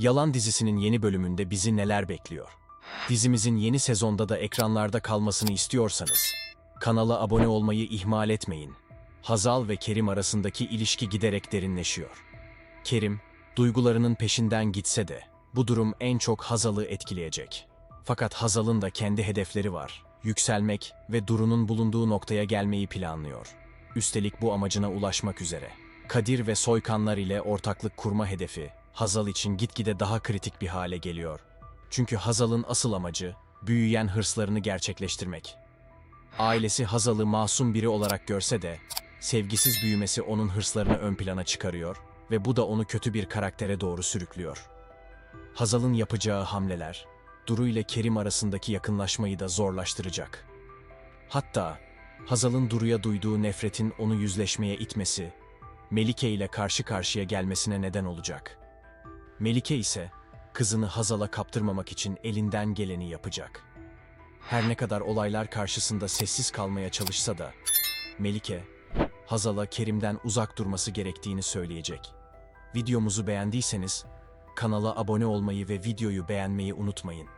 Yalan dizisinin yeni bölümünde bizi neler bekliyor? Dizimizin yeni sezonda da ekranlarda kalmasını istiyorsanız, kanala abone olmayı ihmal etmeyin. Hazal ve Kerim arasındaki ilişki giderek derinleşiyor. Kerim, duygularının peşinden gitse de, bu durum en çok Hazal'ı etkileyecek. Fakat Hazal'ın da kendi hedefleri var. Yükselmek ve Duru'nun bulunduğu noktaya gelmeyi planlıyor. Üstelik bu amacına ulaşmak üzere. Kadir ve Soykanlar ile ortaklık kurma hedefi, Hazal için gitgide daha kritik bir hale geliyor. Çünkü Hazal'ın asıl amacı, büyüyen hırslarını gerçekleştirmek. Ailesi Hazal'ı masum biri olarak görse de, sevgisiz büyümesi onun hırslarını ön plana çıkarıyor ve bu da onu kötü bir karaktere doğru sürüklüyor. Hazal'ın yapacağı hamleler, Duru ile Kerim arasındaki yakınlaşmayı da zorlaştıracak. Hatta Hazal'ın Duru'ya duyduğu nefretin onu yüzleşmeye itmesi, Melike ile karşı karşıya gelmesine neden olacak. Melike ise kızını Hazal'a kaptırmamak için elinden geleni yapacak. Her ne kadar olaylar karşısında sessiz kalmaya çalışsa da Melike, Hazal'a Kerim'den uzak durması gerektiğini söyleyecek. Videomuzu beğendiyseniz kanala abone olmayı ve videoyu beğenmeyi unutmayın.